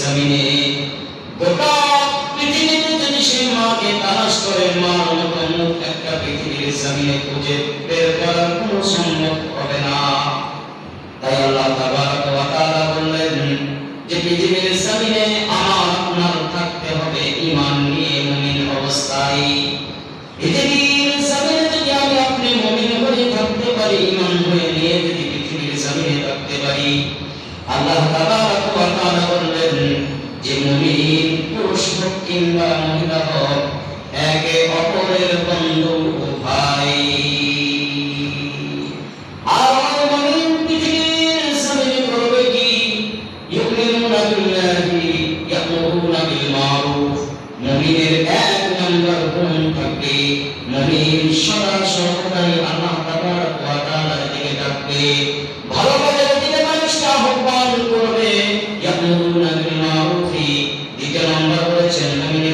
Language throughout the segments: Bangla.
জমিনে। গোটা পৃথিবীতে যদি সে মাকে তালাশ করে মার মতো একটা পৃথিবীর জমিনে খুঁজে বের করার কোনো সম্ভব হবে না। তাই আল্লাহ তাবারক বললেন যে পৃথিবীর জমিনে আমার আপনার থাকতে হবে ঈমান নিয়ে মুমিন অবস্থায়। পৃথিবীর জমিনে যদি আমি আপনি মুমিন হয়ে থাকতে পারি, ঈমান হয়ে নিয়ে যদি পৃথিবীর জমিনে থাকতে পারি আল্লাহ তাবারক ওয়া তাআলা বললেন যে মুমিন পুরুষ হোক কিংবা মহিলা হোক, একে অপরের বন্ধু নম্বর বলেছেন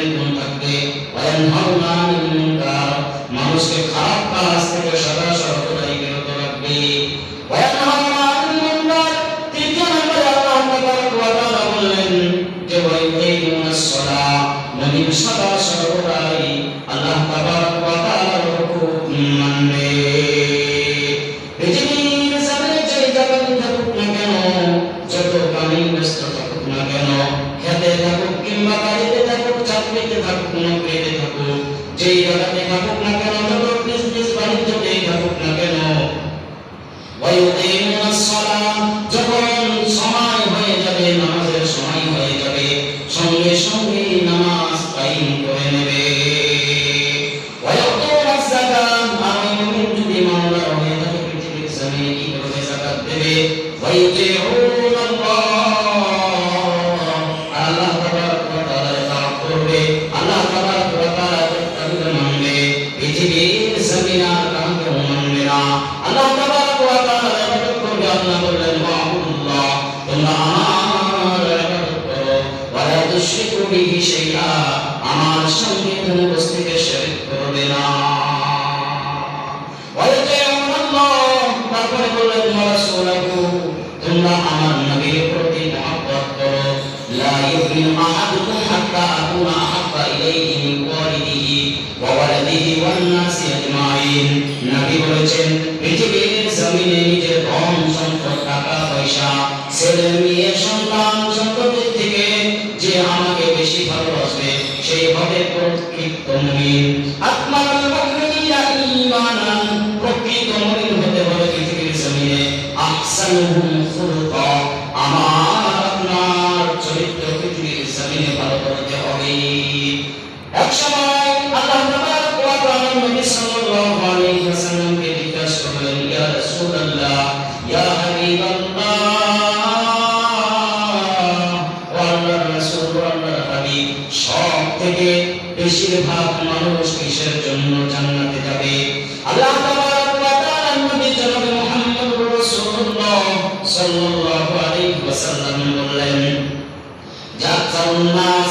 বিহি আমার সঙ্গে কোনো বস্তুকে করবে না। নিজের ধন সম্পদ টাকা পয়সা ছেলে আত্মার মুমিনিনা ঈমানান প্রকৃত মুমিন হতে হবে পৃথিবীর আমার সব মানুষ কিসের জন্য জান্নাতে যাবে? আল্লাহ সাল্লাল্লাহু আলাইহি ওয়াসাল্লাম বললেন যাত্রা উন্নাস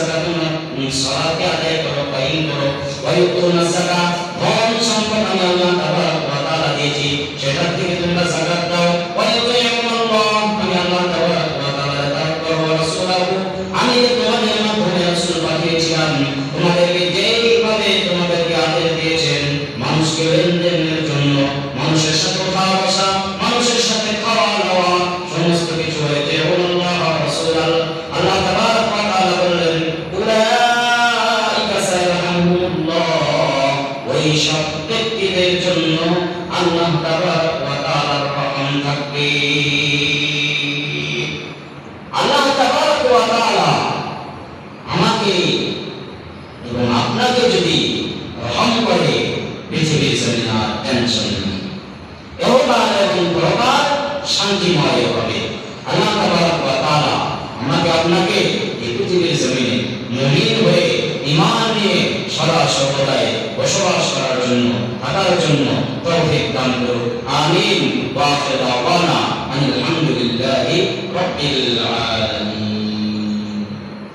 যাকাতুনা সালাতকে আদায় করো কায়েম করো ওয়া ইউতুনা যাকাত রহম থাকবে। আল্লাহ তাবারক ওয়া আমাকে আপনাকে যদি রহম পৃথিবীর জমিন হয়ে, ঈমান নিয়ে সদা সর্বদাই বসবাস করার জন্য, থাকার জন্য তৌফিক দান করুন আমিন। ওয়া আখির দাওয়ানা আলহামদুলিল্লাহি রাব্বিল আলামিন।